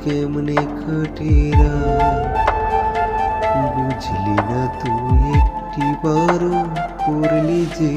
কেমনে কাটেরা বুঝলি না তুই একটি বারো করলি যে